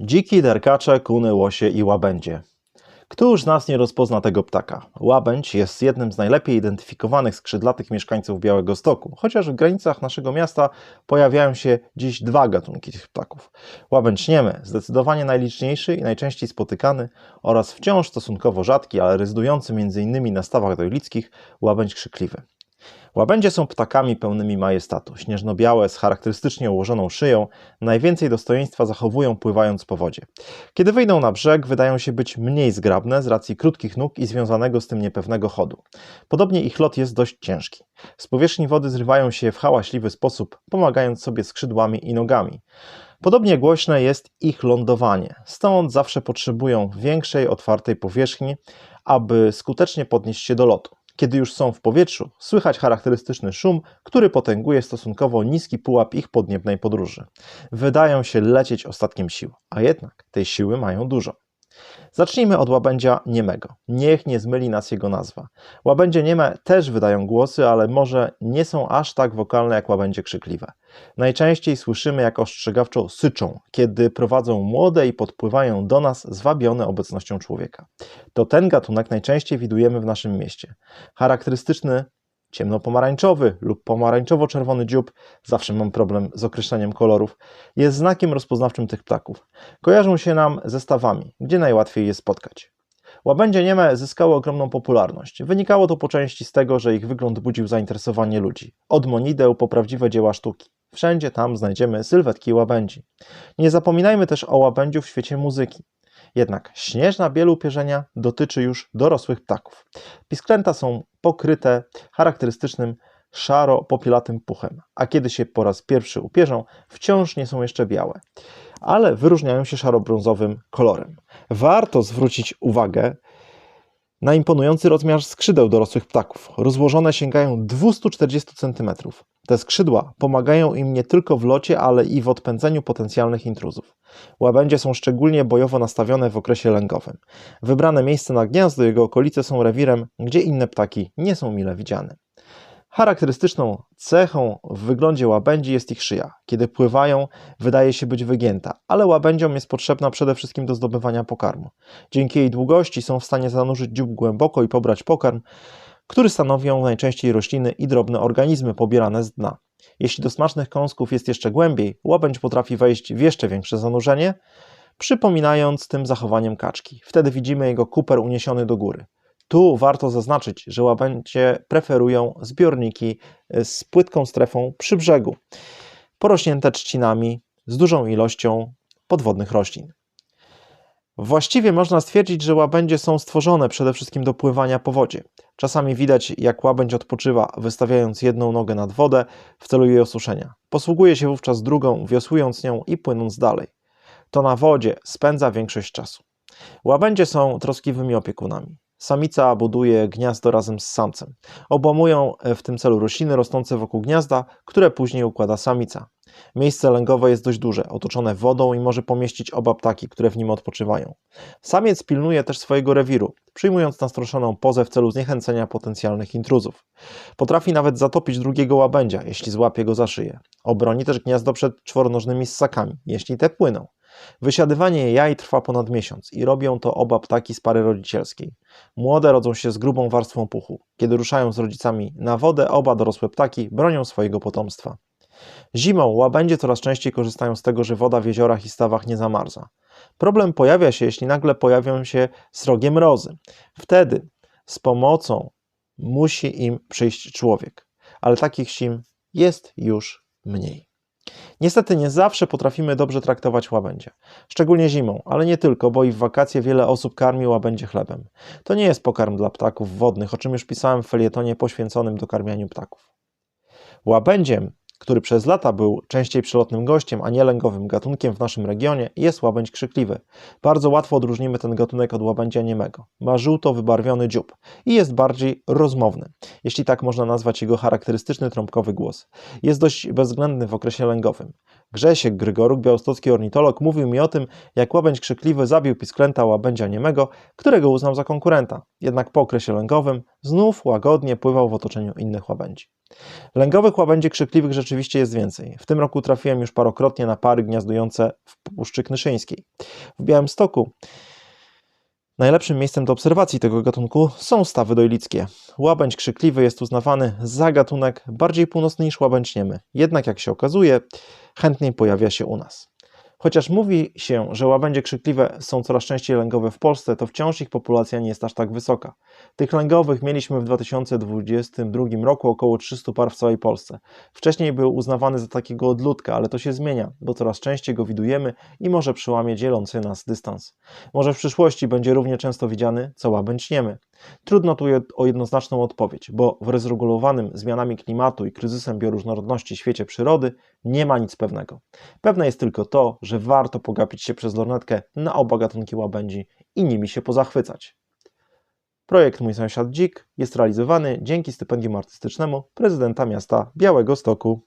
Dziki, derkacze, kuny, łosie i łabędzie. Któż z nas nie rozpozna tego ptaka? Łabędź jest jednym z najlepiej identyfikowanych skrzydlatych mieszkańców Białego Stoku, chociaż w granicach naszego miasta pojawiają się dziś dwa gatunki tych ptaków. Łabędź niemy, zdecydowanie najliczniejszy i najczęściej spotykany oraz wciąż stosunkowo rzadki, ale rezydujący m.in. na stawach dojlickich, łabędź krzykliwy. Łabędzie są ptakami pełnymi majestatu, śnieżno-białe, z charakterystycznie ułożoną szyją, najwięcej dostojeństwa zachowują pływając po wodzie. Kiedy wyjdą na brzeg, wydają się być mniej zgrabne z racji krótkich nóg i związanego z tym niepewnego chodu. Podobnie ich lot jest dość ciężki. Z powierzchni wody zrywają się w hałaśliwy sposób, pomagając sobie skrzydłami i nogami. Podobnie głośne jest ich lądowanie, stąd zawsze potrzebują większej, otwartej powierzchni, aby skutecznie podnieść się do lotu. Kiedy już są w powietrzu, słychać charakterystyczny szum, który potęguje stosunkowo niski pułap ich podniebnej podróży. Wydają się lecieć ostatkiem sił, a jednak tej siły mają dużo. Zacznijmy od łabędzia niemego. Niech nie zmyli nas jego nazwa. Łabędzie nieme też wydają głosy, ale może nie są aż tak wokalne jak łabędzie krzykliwe. Najczęściej słyszymy, jak ostrzegawczo syczą, kiedy prowadzą młode i podpływają do nas zwabione obecnością człowieka. To ten gatunek najczęściej widujemy w naszym mieście. Charakterystyczny ciemnopomarańczowy lub pomarańczowo-czerwony dziób, zawsze mam problem z określeniem kolorów, jest znakiem rozpoznawczym tych ptaków. Kojarzą się nam ze stawami, gdzie najłatwiej je spotkać. Łabędzie nieme zyskały ogromną popularność. Wynikało to po części z tego, że ich wygląd budził zainteresowanie ludzi. Od monideł po prawdziwe dzieła sztuki. Wszędzie tam znajdziemy sylwetki łabędzi. Nie zapominajmy też o łabędziu w świecie muzyki. Jednak śnieżna biel upierzenia dotyczy już dorosłych ptaków. Pisklęta są pokryte charakterystycznym szaro-popielatym puchem, a kiedy się po raz pierwszy upierzą, wciąż nie są jeszcze białe, ale wyróżniają się szaro-brązowym kolorem. Warto zwrócić uwagę na imponujący rozmiar skrzydeł dorosłych ptaków. Rozłożone sięgają 240 cm. Te skrzydła pomagają im nie tylko w locie, ale i w odpędzeniu potencjalnych intruzów. Łabędzie są szczególnie bojowo nastawione w okresie lęgowym. Wybrane miejsce na gniazdo jego okolice są rewirem, gdzie inne ptaki nie są mile widziane. Charakterystyczną cechą w wyglądzie łabędzi jest ich szyja. Kiedy pływają, wydaje się być wygięta, ale łabędziom jest potrzebna przede wszystkim do zdobywania pokarmu. Dzięki jej długości są w stanie zanurzyć dziób głęboko i pobrać pokarm, który stanowią najczęściej rośliny i drobne organizmy pobierane z dna. Jeśli do smacznych kąsków jest jeszcze głębiej, łabędź potrafi wejść w jeszcze większe zanurzenie, przypominając tym zachowaniem kaczki. Wtedy widzimy jego kuper uniesiony do góry. Tu warto zaznaczyć, że łabędzie preferują zbiorniki z płytką strefą przy brzegu, porośnięte trzcinami z dużą ilością podwodnych roślin. Właściwie można stwierdzić, że łabędzie są stworzone przede wszystkim do pływania po wodzie. Czasami widać, jak łabędź odpoczywa, wystawiając jedną nogę nad wodę w celu jej osuszenia. Posługuje się wówczas drugą, wiosłując nią i płynąc dalej. To na wodzie spędza większość czasu. Łabędzie są troskliwymi opiekunami. Samica buduje gniazdo razem z samcem. Obłamują w tym celu rośliny rosnące wokół gniazda, które później układa samica. Miejsce lęgowe jest dość duże, otoczone wodą i może pomieścić oba ptaki, które w nim odpoczywają. Samiec pilnuje też swojego rewiru, przyjmując nastroszoną pozę w celu zniechęcenia potencjalnych intruzów. Potrafi nawet zatopić drugiego łabędzia, jeśli złapie go za szyję. Obroni też gniazdo przed czworonożnymi ssakami, jeśli te płyną. Wysiadywanie jaj trwa ponad miesiąc i robią to oba ptaki z pary rodzicielskiej. Młode rodzą się z grubą warstwą puchu. Kiedy ruszają z rodzicami na wodę, oba dorosłe ptaki bronią swojego potomstwa. Zimą łabędzie coraz częściej korzystają z tego, że woda w jeziorach i stawach nie zamarza. Problem pojawia się, jeśli nagle pojawią się srogie mrozy. Wtedy z pomocą musi im przyjść człowiek, ale takich sim jest już mniej. Niestety nie zawsze potrafimy dobrze traktować łabędzie, szczególnie zimą, ale nie tylko, bo i w wakacje wiele osób karmi łabędzie chlebem. To nie jest pokarm dla ptaków wodnych, o czym już pisałem w felietonie poświęconym dokarmianiu ptaków. Łabędziem który przez lata był częściej przelotnym gościem, a nie lęgowym gatunkiem w naszym regionie, jest łabędź krzykliwy. Bardzo łatwo odróżnimy ten gatunek od łabędzia niemego. Ma żółto wybarwiony dziób i jest bardziej rozmowny, jeśli tak można nazwać jego charakterystyczny trąbkowy głos. Jest dość bezwzględny w okresie lęgowym. Grzesiek Grygoruk, białostocki ornitolog, mówił mi o tym, jak łabędź krzykliwy zabił pisklęta łabędzia niemego, którego uznał za konkurenta. Jednak po okresie lęgowym znów łagodnie pływał w otoczeniu innych łabędzi. Lęgowych łabędzi krzykliwych rzeczywiście jest więcej. W tym roku trafiłem już parokrotnie na pary gniazdujące w Puszczy Knyszyńskiej. W Białymstoku Najlepszym miejscem do obserwacji tego gatunku są stawy dojlickie. Łabędź krzykliwy jest uznawany za gatunek bardziej północny niż łabędź niemy. Jednak jak się okazuje, chętniej pojawia się u nas. Chociaż mówi się, że łabędzie krzykliwe są coraz częściej lęgowe w Polsce, to wciąż ich populacja nie jest aż tak wysoka. Tych lęgowych mieliśmy w 2022 roku około 300 par w całej Polsce. Wcześniej był uznawany za takiego odludka, ale to się zmienia, bo coraz częściej go widujemy i może przełamie dzielący nas dystans. Może w przyszłości będzie równie często widziany co łabędź niemy. Trudno tu o jednoznaczną odpowiedź, bo w rozregulowanym zmianami klimatu i kryzysem bioróżnorodności świecie przyrody nie ma nic pewnego. Pewne jest tylko to, że warto pogapić się przez lornetkę na oba gatunki łabędzi i nimi się pozachwycać. Projekt Mój Sąsiad Dzik jest realizowany dzięki stypendium artystycznemu prezydenta miasta Białego Stoku.